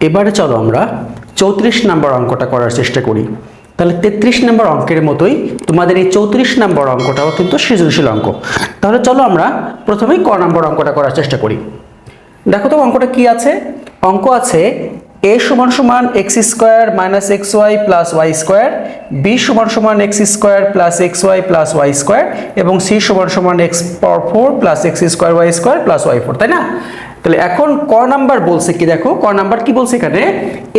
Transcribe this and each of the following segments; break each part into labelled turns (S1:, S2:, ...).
S1: এবারে চলো আমরা চৌত্রিশ নম্বর অঙ্কটা করার চেষ্টা করি। তাহলে তেত্রিশ নম্বর অঙ্কের মতোই তোমাদের এই চৌত্রিশ নম্বর অঙ্কটাও কিন্তু সৃজনশীল অঙ্ক। তাহলে চলো আমরা প্রথমেই ক নম্বর অঙ্কটা করার চেষ্টা করি। দেখো তো অঙ্কটা কি আছে? অঙ্ক আছে এ সমান সমান x square minus x y plus y square, b সমান সমান x square plus x y plus y square এবং সি সমান সমান x power four plus x square y square plus y four, তাই না? তাহলে এখন ক নাম্বার বলছে কি দেখো? ক নাম্বার কি বলছে এখানে?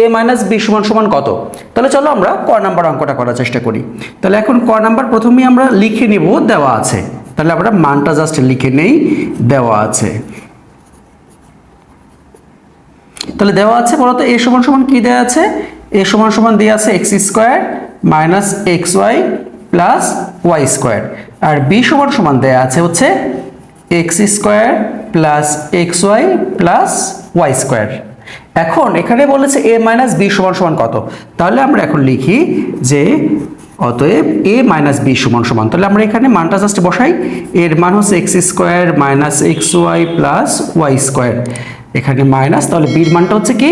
S1: এ মাইনাস বি সমান সমান কত? তাহলে চলো আমরা ক নাম্বার অঙ্কটা করার চেষ্টা করি। তাহলে এখন ক নাম্বার প্রথমেই আমরা লিখে নিব দেওয়া আছে। তাহলে আমরা মানটা জাস্ট লিখে নেই, দেওয়া আছে। তাহলে দেওয়া আছে বলতো এ সমান সমান কি দেওয়া আছে? এ সমান সমান দেওয়া আছে x square minus x y plus y square আর বি সমান সমান দেওয়া আছে হচ্ছে x square plus x y plus y square এখন এখানে বলেছে এ মাইনাস বি সমান সমান কত? তাহলে আমরা এখন লিখি যে অতএব এ মাইনাস বি সমান সমান। তাহলে আমরা এখানে মানটা জাস্ট বসাই। এর মান হচ্ছে x square minus x y plus y square এখানে মাইনাস তাহলে বির মানটা হচ্ছে কি?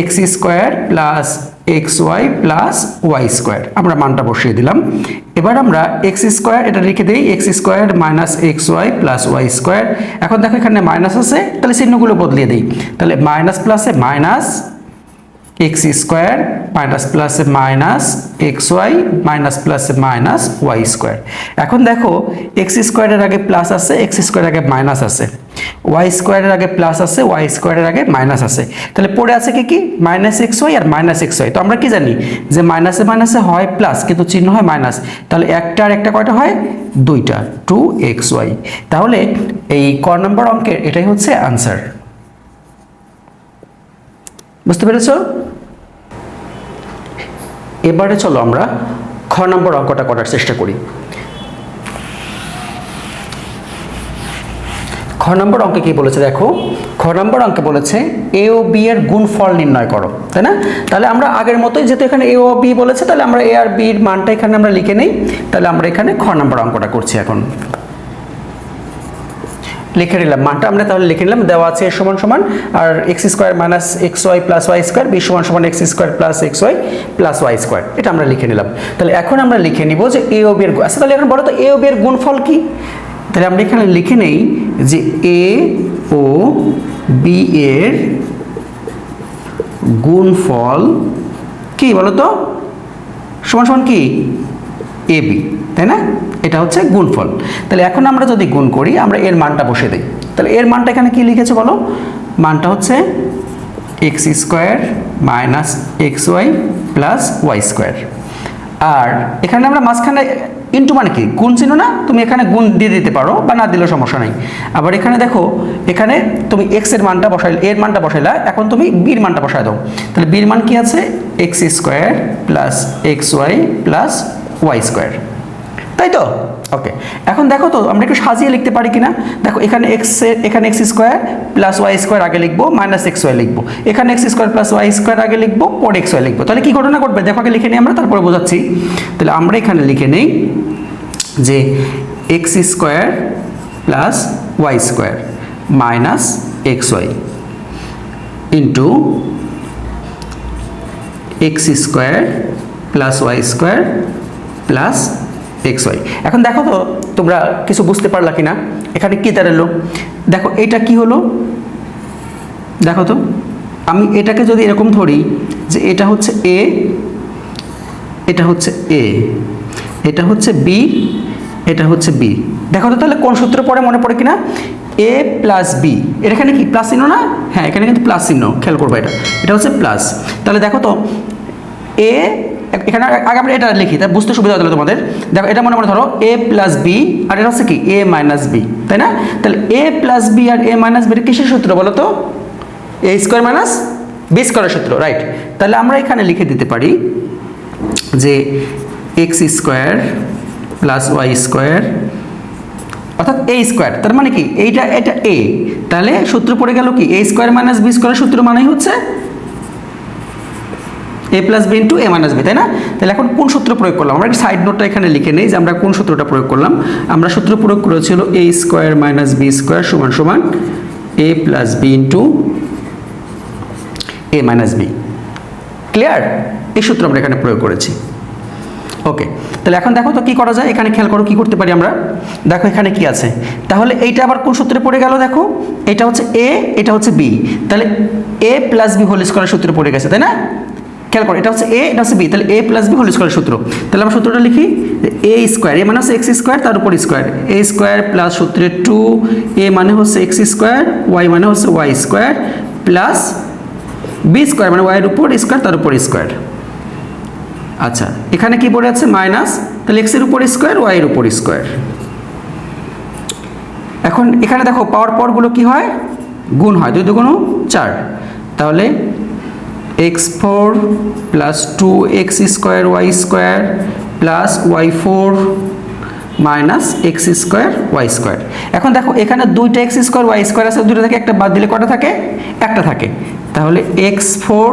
S1: X square plus x y plus y square আমরা মানটা বসিয়ে দিলাম। এবার আমরা এক্স স্কোয়ার এটা লিখে দিই। X square minus x y plus y square এখন দেখো এখানে মাইনাস আছে। তাহলে চিহ্নগুলো বদলিয়ে দিই। তাহলে মাইনাস প্লাসে মাইনাস এক্স স্কোয়ার মাইনাস প্লাসে মাইনাস এক্স ওয়াই মাইনাস প্লাসে মাইনাস ওয়াই স্কোয়ার এখন দেখো এক্স স্কোয়ারের আগে প্লাস আছে এক্স স্কোয়ারের আগে মাইনাস আছে। ওয়াই স্কোয়ারের আগে প্লাস আছে ওয়াই স্কোয়ারের আগে মাইনাস আছে। তাহলে পড়ে আছে কি কি? মাইনাস এক্স ওয়াই আর মাইনাস এক্স ওয়াই তো আমরা কি জানি? যে মাইনাসে মাইনাসে হয় প্লাস কিন্তু চিহ্ন হয় মাইনাস তাহলে একটা আর একটা কয়টা হয়? দুইটা। টু এক্স ওয়াই তাহলে এই ক নম্বর অঙ্কের এটাই হচ্ছে আনসার বুঝতে পেরেছ? এবারে চলো আমরা খ নম্বর অঙ্কটা করার চেষ্টা করি। খ নম্বর অঙ্কে কি বলেছে দেখো? খ নম্বর অঙ্কে বলেছে এ ও বি এর গুণফল নির্ণয় করো, তাই না? তাহলে আমরা আগের মতোই যেহেতু এখানে এ ও বি বলেছে, তাহলে আমরা এ আর বির মানটা এখানে আমরা লিখে নেই, তাহলে আমরা এখানে খ নম্বর অঙ্কটা করছি এখন। লিখে নিলাম। মানটা আমরা তাহলে লিখে নিলাম। দেওয়া আছে সমান সমান। আর x square minus x y plus y square b সমান সমান x square plus x y plus y square এটা আমরা লিখে নিলাম। তাহলে এখন আমরা লিখে নিব যে এ ও বি এর আচ্ছা তাহলে এখন বলো তো এ ও বি এর গুণফল কি? তাহলে আমরা এখানে লিখে নেই যে এ ও বি এর গুণফল কি বলো তো? সমান সমান কি? এ বি তাই না? এটা হচ্ছে গুণফল। তাহলে এখন আমরা যদি গুণ করি, আমরা এর মানটা বসে দিই। তাহলে এর মানটা এখানে কি লিখেছে বলো? মানটা হচ্ছে x square minus x y plus y square আর এখানে আমরা মাঝখানে ইন্টু মানে কি? গুণ চিহ্ন না? তুমি এখানে গুণ দিয়ে দিতে পারো বা না দিলেও সমস্যা নেই। আবার এখানে দেখো, এখানে তুমি এক্সের মানটা বসাইলে, এর মানটা বসাইলা, এখন তুমি বির মানটা বসাই দাও। তাহলে বির মান কি আছে? X square plus x y plus y square তাই তো? ওকে এখন দেখো তো, আমরা একটু সাজিয়ে লিখতে পারি কিনা? দেখো, এখানে এক্স এখানে x square plus y square আগে লিখব মাইনাস এক্স ওয়াই লিখব। এখানে x square plus y square আগে লিখব, পরে এক্স ওয়াই লিখব। তাহলে কি ঘটনা ঘটবে? দেখো, আগে লিখে নিই আমরা, তারপরে বোঝাচ্ছি। তাহলে আমরা এখানে লিখে নেই যে x square plus y square minus x y into x square plus y square plus x y. এখন দেখো তো, তোমরা কিছু বুঝতে পারলা কি না এখানে কী দাঁড়াল দেখো, এটা কি হলো? দেখো তো, আমি এটাকে যদি এরকম ধরি যে এটা হচ্ছে এ এটা হচ্ছে এ এটা হচ্ছে বি এটা হচ্ছে বি দেখো তো তাহলে কোন সূত্র পড়ে, মনে পড়ে কিনা? এ প্লাস বি এখানে কি প্লাস চিহ্ন না? হ্যাঁ এখানে কিন্তু প্লাস চিহ্ন। খেয়াল করব এটা। এটা হচ্ছে প্লাস তাহলে দেখো তো এ এখানে আগে আমরা এটা লিখি তাই বুঝতে সুবিধা হলো তোমাদের। দেখো, এটা মনে মনে ধরো এ প্লাস বি আর এটা হচ্ছে কি? এ মাইনাস বি তাই না? তাহলে এ প্লাস বি আর এ মাইনাস বির কিসের সূত্র বলো তো? এ স্কোয়ার মাইনাস বি স্কোয়ারের সূত্র রাইট তাহলে আমরা এখানে লিখে দিতে পারি যে x square plus y square অর্থাৎ এ স্কোয়ার তার মানে কি? এইটা, এটা এ তাহলে সূত্র পড়ে গেল কি? এ স্কোয়ার মাইনাস বি স্কোয়ারের সূত্র মানেই হচ্ছে a plus b into a minus b তাই না? তাহলে এখন কোন সূত্র প্রয়োগ করলাম? আমরা সাইড নোটটা এখানে লিখে নেই যে আমরা কোন সূত্রটা প্রয়োগ করলাম। আমরা সূত্র প্রয়োগ করেছিল a square minus b square সমান সমান a plus b into a minus b clear এই সূত্র আমরা এখানে প্রয়োগ করেছি। ওকে তাহলে এখন দেখো তো কি করা যায়? এখানে খেয়াল করো কি করতে পারি আমরা? দেখো এখানে কি আছে। তাহলে এইটা আবার কোন সূত্রে পড়ে গেল দেখো? এটা হচ্ছে এ এটা হচ্ছে বি তাহলে a plus b whole square সূত্রে পড়ে গেছে, তাই না? খেয়াল করো, এটা হচ্ছে এ এটা হচ্ছে বি তাহলে a plus b whole square সূত্র। তাহলে আমরা সূত্রটা লিখি এ স্কোয়ার এ মানে হচ্ছে এক্স স্কোয়ার তার উপর স্কোয়ার এ স্কোয়ার প্লাস সূত্রে টু এ মানে হচ্ছে এক্স স্কোয়ার ওয়াই মানে হচ্ছে y square plus b square মানে ওয়াইয়ের উপর স্কোয়ার তার উপর স্কোয়ার আচ্ছা এখানে কি পড়ে আছে? মাইনাস তাহলে এক্সের উপর স্কোয়ার ওয়াইয়ের উপর স্কোয়ার এখন এখানে দেখো পাওয়ার পরগুলো কি হয়? গুণ হয়, দুই দুগুণ চার। তাহলে x four plus two x square y square plus y four minus x square y square এখন দেখো, এখানে দুইটা এক্স স্কোয়ার ওয়াই স্কোয়ার আছে দুটো থেকে একটা বাদ দিলে কটা থাকে? একটা থাকে। তাহলে x four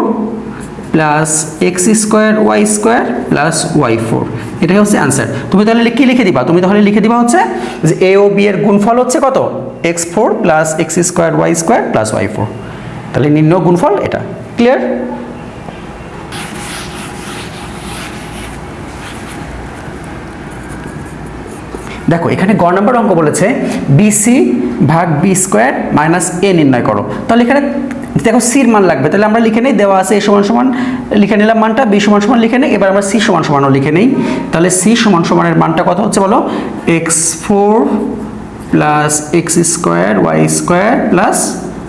S1: plus x square y square plus y four এটাই হচ্ছে অ্যান্সার তুমি তাহলে কি লিখে দিবা? তুমি তাহলে লিখে দিবা হচ্ছে যে এ ও বি এর গুণফল হচ্ছে কত? X four plus x square y square plus y four তাহলে নিম্ন গুণফল এটা। ক্লিয়ার দেখো, এখানে গ নম্বর অঙ্ক বলেছে বিসি ভাগ বি স্কোয়ার মাইনাস এ নির্ণয় করো। তাহলে এখানে দেখো সির মান লাগবে। তাহলে আমরা লিখে নেই, দেওয়া আছে এ সমান সমান, লিখে নিলাম মানটা বি সমান সমান লিখে নেই, এবার আমরা সি সমান সমানও লিখে নেই। তাহলে সি সমান সমানের মানটা কত হচ্ছে বলো? X four plus x square y square plus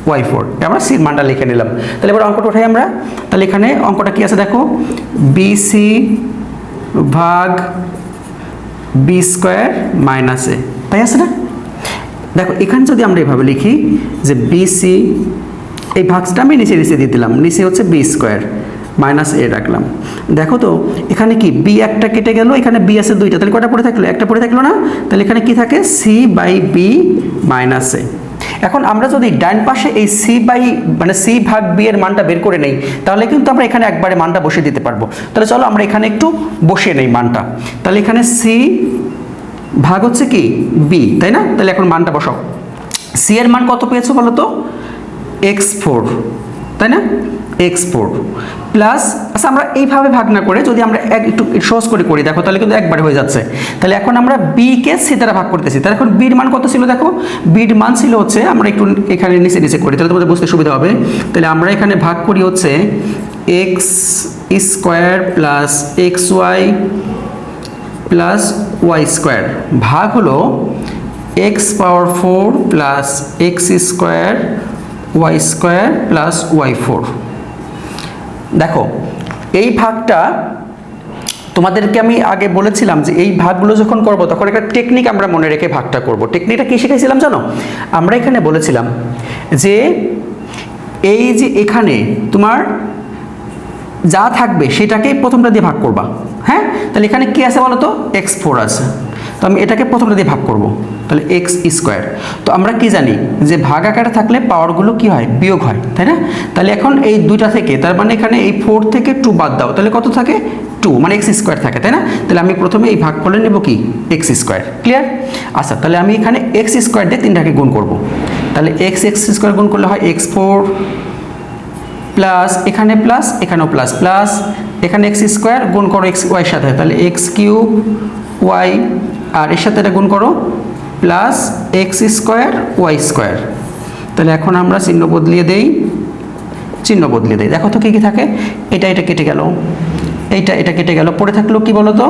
S1: y four আমরা সির মানটা লিখে নিলাম। তাহলে এবার অঙ্কটা উঠাই আমরা। তাহলে এখানে অঙ্কটা কি আছে দেখো? বিসি ভাগ বি স্কোয়ার মাইনাস এ তাই আছে না? দেখো, এখানে যদি আমরা এভাবে লিখি যে বিসি এই ভাগটা আমি নিচে নিচে দিয়ে দিলাম। নিচে হচ্ছে বি স্কোয়ার মাইনাস এ রাখলাম। দেখো তো, এখানে কি বি একটা কেটে গেল, এখানে বি আছে দুইটা। তাহলে কটা পড়ে থাকল? একটা পড়ে থাকল না? তাহলে এখানে কি থাকে? C by B minus A এখন আমরা যদি ডান পাশে এই সি বাই মানে সি ভাগ বি এর মানটা বের করে নেই, তাহলে কিন্তু আমরা এখানে একবারে মানটা বসিয়ে দিতে পারব। তাহলে চলো আমরা এখানে একটু বসিয়ে নেই মানটা। তাহলে এখানে সি ভাগ হচ্ছে কি? বি তাই না? তাহলে এখন মানটা বসাও। সি এর মান কত পেয়েছ বলো তো? এক্স ফোর তাই না? এক্স ফোর প্লাস আচ্ছা আমরা এইভাবে ভাগ না করে যদি আমরা এক একটু সহজ করে করি, দেখো, তাহলে কিন্তু একবারে হয়ে যাচ্ছে। তাহলে এখন আমরা বি কে সি দ্বারা ভাগ করতেছি। তাহলে এখন বির মান কত ছিল দেখো? বির মান ছিল হচ্ছে, আমরা একটু এখানে নিচে নিচে করি, তাহলে তোমাদের বুঝতে সুবিধা হবে। তাহলে আমরা এখানে ভাগ করি হচ্ছে x square plus x y plus y square ভাগ হলো x power four plus x square y square plus y four দেখো, এই ভাগটা তোমাদেরকে আমি আগে বলেছিলাম যে এই ভাগগুলো যখন করব, তখন একটা টেকনিক আমরা মনে রেখে ভাগটা করব। টেকনিকটা কী শিখেছিলাম জানো? আমরা এখানে বলেছিলাম যে এই যে এখানে তোমার যা থাকবে সেটাকেই প্রথমটা দিয়ে ভাগ করবা। হ্যাঁ? তাহলে এখানে কি আছে বলো তো? এক্স ফোর আছে। তো আমি এটাকে প্রথমটা দিয়ে ভাগ করব। তাহলে এক্স স্কোয়ার। তো আমরা কি জানি যে ভাগ আকারে থাকলে পাওয়ারগুলো কি হয়? বিয়োগ হয়, তাই না? তাহলে এখন এই দুইটা থেকে, তার মানে এখানে এই ফোর থেকে টু বাদ দাও। তাহলে কত থাকে? টু মানে এক্স স্কোয়ার থাকে, তাই না? তাহলে আমি প্রথমে এই ভাগ করলে নেব কি? X square. ক্লিয়ার আচ্ছা তাহলে আমি এখানে এক্স স্কোয়ার দিয়ে তিনটাকে গুণ করব। তাহলে এক্স এক্স স্কোয়ার গুণ করলে হয় এক্স ফোর প্লাস এখানে প্লাস এখানেও প্লাস প্লাস এখানে এক্স স্কোয়ার, গুণ করো এক্স ওয়াই সাথে। তাহলে এক্স কিউব ওয়াই আর এর সাথে এটা গুণ করো plus x square y square তাহলে এখন আমরা চিহ্ন বদলিয়ে দেই। চিহ্ন বদলিয়ে দেই। দেখো তো কী কী থাকে? এটা এটা কেটে গেল। এইটা, এটা কেটে গেল। পড়ে থাকল কি বলো তো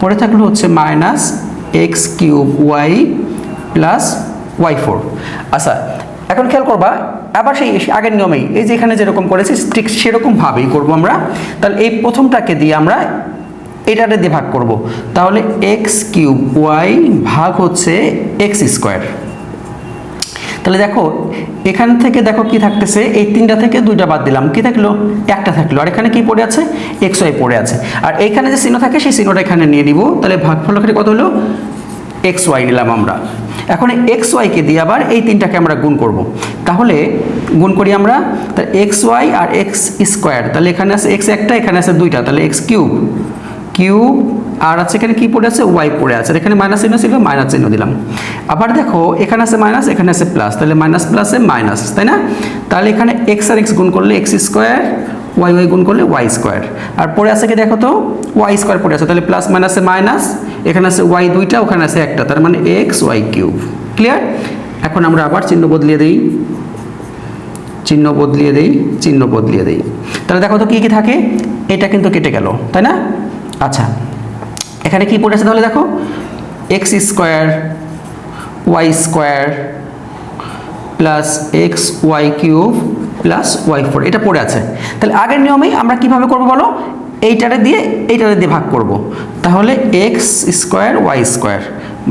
S1: পড়ে থাকল হচ্ছে minus x cube y plus y four আচ্ছা এখন খেয়াল করবা, আবার সেই আগের নিয়মেই, এই যে এখানে যেরকম করেছি ঠিক সেরকমভাবেই করব আমরা। তাহলে এই প্রথমটাকে দিয়ে আমরা এটাতে দিয়ে ভাগ করব। তাহলে এক্স কিউব ওয়াই ভাগ হচ্ছে এক্স স্কোয়ার। তাহলে দেখো, এখান থেকে দেখো কি থাকতেছে? এই তিনটা থেকে দুইটা বাদ দিলাম। কি থাকল? একটা থাকল। আর এখানে কি পড়ে আছে? এক্স ওয়াই পড়ে আছে। আর এইখানে যে চিহ্ন থাকে, সেই চিহ্নটা এখানে নিয়ে নিব। তাহলে ভাগফল এখানে কত হলো? এক্স ওয়াই নিলাম আমরা। এখন এক্স ওয়াইকে দিয়ে আবার এই তিনটাকে আমরা গুণ করব। তাহলে গুণ করি আমরা, তাহলে এক্স ওয়াই আর এক্স স্কোয়ার। তাহলে এখানে আছে এক্স একটা, এখানে আছে দুইটা। তাহলে এক্স কিউব কিউব আর আছে, এখানে কি পড়ে আছে ওয়াই পড়ে আছে। এখানে মাইনাস চিহ্ন ছিল মাইনাস চিহ্ন দিলাম। আবার দেখো, এখানে আছে মাইনাস এখানে আছে প্লাস তাহলে মাইনাস প্লাসে মাইনাস তাই না? তাহলে এখানে এক্স আর এক্স গুণ করলে এক্স স্কোয়ার ওয়াই ওয়াই গুণ করলে ওয়াই স্কোয়ার আর পড়ে আছে কি দেখো তো? ওয়াই স্কোয়ার পড়ে আছে। তাহলে প্লাস মাইনাসে মাইনাস এখানে আছে ওয়াই দুইটা, ওখানে আছে একটা। তার মানে এক্স ওয়াই কিউব ক্লিয়ার এখন আমরা আবার চিহ্ন বদলিয়ে দিই। চিহ্ন বদলিয়ে দেই, চিহ্ন বদলিয়ে দেই। তাহলে দেখো তো কী কী থাকে? এটা কিন্তু কেটে গেল, তাই না? আচ্ছা এখানে কি পড়েছে তাহলে দেখো x square y square plus x y cube plus y four এটা পড়ে আছে। তাহলে আগের নিয়মেই আমরা কীভাবে করব বলো? এইটারে দিয়ে এইটারে দিয়ে ভাগ করব। তাহলে এক্স স্কোয়ার ওয়াই স্কোয়ার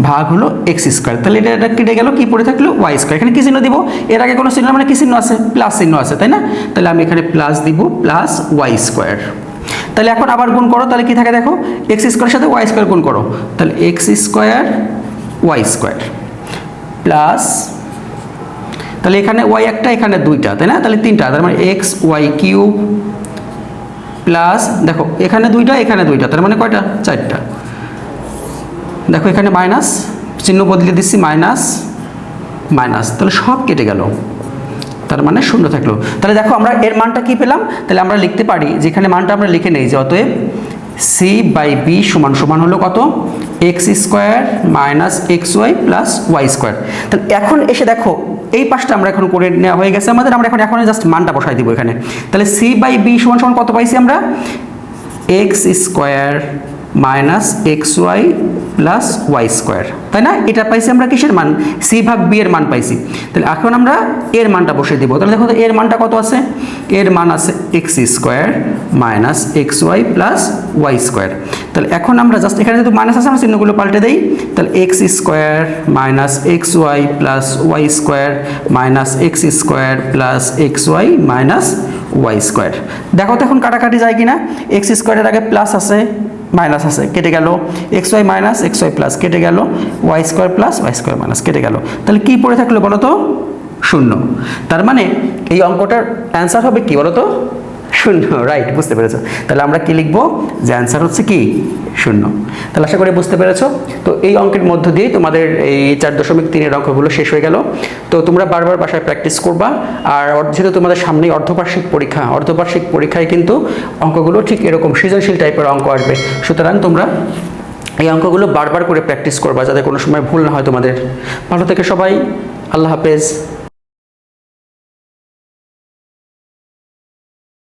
S1: ভাগ হলো এক্স স্কোয়ার তাহলে এটা এটা কেটে গেল কি পড়ে থাকল ওয়াই স্কোয়ার এখানে কি চিহ্ন দিব? এর আগে কোনো চিহ্ন মানে কি চিহ্ন আছে? প্লাস চিহ্ন আছে, তাই না? তাহলে আমি এখানে প্লাস দিব প্লাস ওয়াই স্কোয়ার তাহলে এখন আবার গুণ করো, তাহলে কি থাকে দেখো? এক্স স্কোয়ারের সাথে ওয়াই স্কোয়ার গুণ করো। তাহলে x square y square plus তাহলে এখানে ওয়াই একটা, এখানে দুইটা, তাই না? তাহলে তিনটা, তার মানে এক্স ওয়াই কিউব প্লাস দেখো, এখানে দুইটা এখানে দুইটা, তার মানে কয়টা? চারটা। দেখো এখানে মাইনাস চিহ্ন বদলে দিচ্ছি মাইনাস মাইনাস তাহলে সব কেটে গেল। তার মানে শূন্য থাকল। তাহলে দেখো আমরা এর মানটা কি পেলাম? তাহলে আমরা লিখতে পারি, যেখানে মানটা আমরা লিখে নেই, যে অতএব সি বাই বি সমান সমান হলো কত? X square minus x y plus y square তাহলে এখন এসে দেখো, এই পাশটা আমরা এখন করে নেওয়া হয়ে গেছে আমাদের, আমরা এখন এখন জাস্ট মানটা বসাই দিব এখানে। তাহলে সি বাই বি সমান সমান কত পাইছি আমরা? X square minus x y plus y square. তাই না? এটা পাইছি আমরা কিসের মান? সি ভাগ বি এর মান পাইছি। তাহলে এখন আমরা এর মানটা বসিয়ে দেবো। তাহলে দেখো এর মানটা কত আছে? এর মান আছে x square minus x y plus y square. তাহলে এখন আমরা জাস্ট এখানে যেহেতু মাইনাস আছে, আমরা চিহ্নগুলো পাল্টে দিই। তাহলে x square minus x y plus y square minus x square plus x y minus y square. দেখো তো এখন কাটাকাটি যায় কিনা? এক্স স্কোয়ারের আগে প্লাস আছে মাইনাস আছে, কেটে গেল x y minus x y plus কেটে গেল y square plus y square minus কেটে গেল। তাহলে কি পড়ে থাকল বলো তো শূন্য। তার মানে এই অঙ্কটার অ্যান্সার হবে কি বলো তো শূন্য রাইট বুঝতে পেরেছ? তাহলে আমরা কি লিখব? যে অ্যান্সার হচ্ছে কি? শূন্য। তাহলে আশা করি বুঝতে পেরেছ। তো এই অঙ্কের মধ্য দিয়ে তোমাদের এই চার দশমিক তিনের অঙ্কগুলো শেষ হয়ে গেল। তো তোমরা বারবার বাসায় প্র্যাকটিস করবা। আর যেহেতু তোমাদের সামনেই অর্ধবার্ষিক পরীক্ষা, অর্ধবার্ষিক পরীক্ষায় কিন্তু অঙ্কগুলো ঠিক এরকম সৃজনশীল টাইপের অঙ্ক আসবে। সুতরাং তোমরা এই অঙ্কগুলো বারবার করে প্র্যাকটিস করবা যাতে কোনো সময় ভুল না হয় তোমাদের। ভালো থেকে সবাই। আল্লাহ হাফেজ।